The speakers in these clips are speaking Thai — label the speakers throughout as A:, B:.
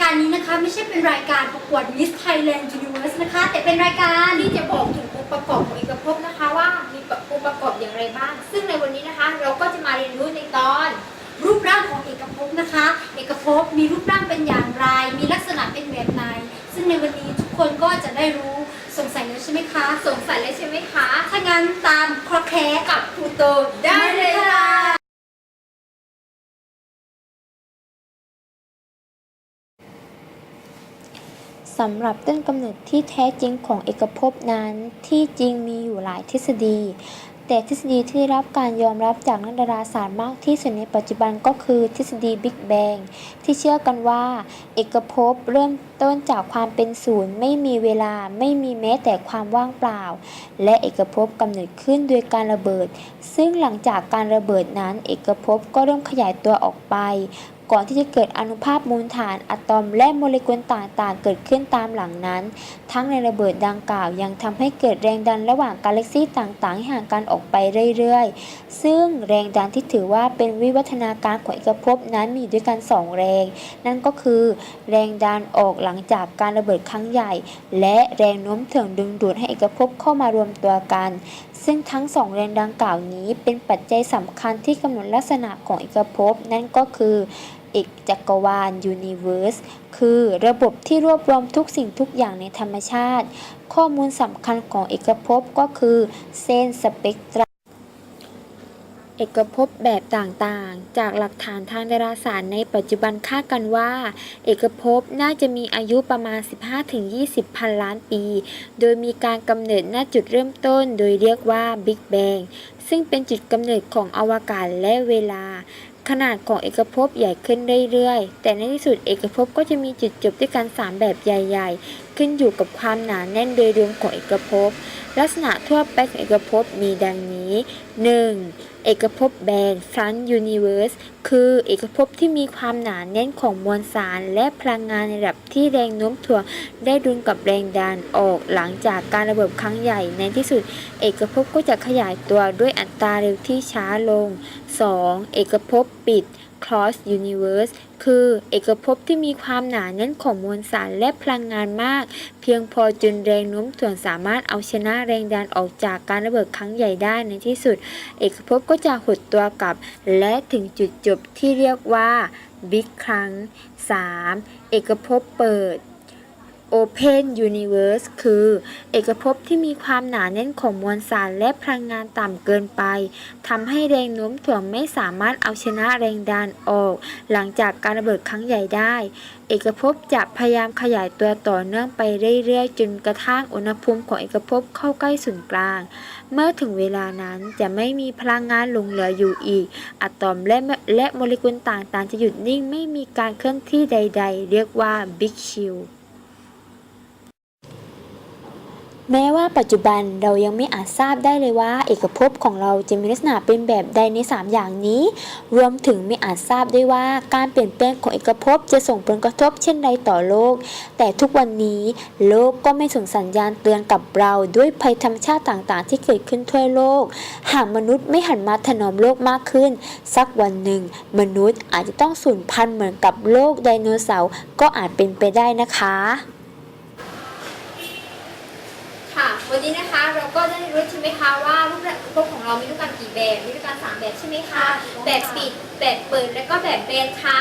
A: การนี้นะคะไม่ใช่เป็นรายการประกวด Miss Thailand Universe นะคะ แต่เป็นรายการ
B: ที่จะบอกถึงองค์ประกอบของเอกภพนะคะว่ามีองค์ประกอบอย่างไรบ้าง ซึ่งในวันนี้นะคะ เราก็จะมาเรียนรู้ในตอน
A: รูปร่างของเอกภพนะคะ เอกภพมีรูปร่างเป็นอย่างไร มีลักษณะเป็นแบบไหน ซึ่งในวันนี้ทุกคนก็จะได้รู้สงสัยแล้วใช่ไหมคะ
B: สงสัยเลยใช่ไหมคะ
A: ถ้างั้นตามครอแคร์
B: กับครูโตได้เลยค่ะ
C: สำหรับต้นกำเนิดที่แท้จริงของเอกภพนั้นที่จริงมีอยู่หลายทฤษฎี แต่ทฤษฎีที่ได้รับการยอมรับจากนักดาราศาสตร์มากที่สุดในปัจจุบันก็คือทฤษฎีบิ๊กแบงที่เชื่อกันว่า เอกภพเริ่มต้นจากความเป็นศูนย์ ไม่มีเวลาไม่มีแม้แต่ความว่างเปล่า และเอกภพกำเนิดขึ้นโดยการระเบิด ซึ่งหลังจากการระเบิดนั้น เอกภพก็เริ่มขยายตัวออกไป ก่อนที่จะเกิดอนุภาคมูลฐานอะตอมและโมเลกุลต่างๆ เกิดขึ้นตามหลังนั้น ทั้งในระเบิดดังกล่าวยังทำให้เกิดแรงดันระหว่างกาแล็กซี่ต่างๆ ให้ห่างกันออกไปเรื่อยๆ ซึ่งแรงดันที่ถือว่าเป็นวิวัฒนาการของเอกภพนั้นมีด้วยกัน 2 แรง นั่นก็คือ แรงดันออกหลังจากการระเบิดครั้งใหญ่ และแรงโน้มถ่วงดึงดูดให้เอกภพเข้ามารวมตัวกัน ซึ่งทั้งสองแรงดังกล่าวนี้เป็นปัจจัยสำคัญที่กำหนดลักษณะของเอกภพนั่นก็คือ อกจักรวาล Universe คือระบบที่รวบรวมทุกสิ่งทุกอย่างในธรรมชาติ ข้อมูลสำคัญของเอกภพก็คือเส้นสเปกตรัมเอกภพแบบต่างๆ จากหลักฐานทางดาราศาสตร์ในปัจจุบันคาดกันว่า เอกภพน่าจะมีอายุประมาณ 15-20 พันล้านปี โดยมีการกำเนิดณจุดเริ่มต้น โดยเรียกว่า Big Bang ซึ่งเป็นจุดกำเนิดของอวกาศและเวลา ขนาดของเอกภพใหญ่ขึ้นเรื่อยๆ แต่ในที่สุดเอกภพก็จะมีจุดจบด้วยกัน 3 แบบใหญ่ ๆ ขึ้นอยู่กับความหนาแน่นโดยรวมของเอกภพ ลักษณะทั่วไปของเอกภพมีดังนี้ 1. เอกภพแบน front universe คือเอกภพที่มีความหนาแน่นของมวลสารและพลังงานในระดับที่แรงโน้มถ่วงได้ดุลกับแรงดันออกหลังจากการระเบิดครั้งใหญ่ในที่สุด เอกภพก็จะขยายตัวด้วยอัตราเร็วที่ช้าลง 2. เอกภพปิด cross universe คือเอกภพที่มีความหนาแน่นของมวลสารและพลังงานมาก เพียงพอจนแรงโน้มถ่วงสามารถเอาชนะแรงดันออกจากการระเบิดครั้งใหญ่ได้ในที่สุด เอกภพก็จะหดตัวกลับ และถึงจุดจบที่เรียกว่าบิ๊กครั้ง 3. เอกภพเปิด Open Universe คือ เอกภพที่มีความหนาแน่นของมวลสารและพลังงานต่ำเกินไปทำให้แรงโน้มถ่วงไม่สามารถเอาชนะแรงดันออก หลังจากการระเบิดครั้งใหญ่ได้ เอกภพจะพยายามขยายตัวต่อเนื่องไปเรื่อยๆ จนกระทั่งอุณหภูมิของเอกภพเข้าใกล้ศูนย์กลาง เมื่อถึงเวลานั้นจะไม่มีพลังงานหลงเหลืออยู่อีก อะตอมและและโมเลกุลต่างๆ จะหยุดนิ่งไม่มีการเคลื่อนที่ใด ๆ เรียกว่า Big Chill แม้ว่าปัจจุบันเรายังไม่อาจทราบได้เลยว่า เอกภพของเราจะมีลักษณะเป็นแบบใดใน 3 อย่างนี้ รวมถึงไม่อาจทราบได้ว่าการเปลี่ยนแปลงของเอกภพจะส่งผลกระทบเช่นใดต่อโลก แต่ทุกวันนี้โลกก็ไม่ส่งสัญญาณเตือนกับเราด้วยภัยธรรมชาติต่างๆ ที่เกิดขึ้นทั่วโลก หากมนุษย์ไม่หันมาถนอมโลกมากขึ้น สักวันหนึ่ง มนุษย์อาจจะต้องสูญพันธุ์เหมือนกับโลกไดโนเสาร์ก็อาจเป็นไปได้นะคะ
B: ค่ะ วันนี้นะคะเราก็ได้รู้ใช่ไหมคะว่ารูปแบบภพของเรามีด้วยกันกี่แบบ มีด้วยกันสามแบบใช่ไหมคะ แบบปิด แบบเปิด และก็แบบแบนค่ะ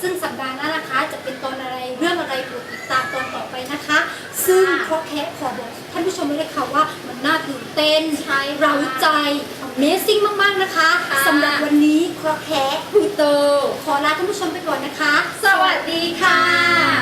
A: ซึ่งสัปดาห์หน้านะคะจะเป็นตอนอะไร เรื่องอะไรโปรดติดตามตอนต่อไปนะคะ ซึ่งครอแคสขอบอกท่านผู้ชมไว้เลยค่ะว่ามันน่าตื่นเต้น
B: ใช่ค่ะ
A: เร้าใจ Amazing มาก ๆ นะคะ
B: ค่ะ
A: สำหรับวันนี้ครอแคส
B: ครูโต
A: ขอลาท่านผู้ชมไปก่อนนะคะ
B: สวัสดีค่ะ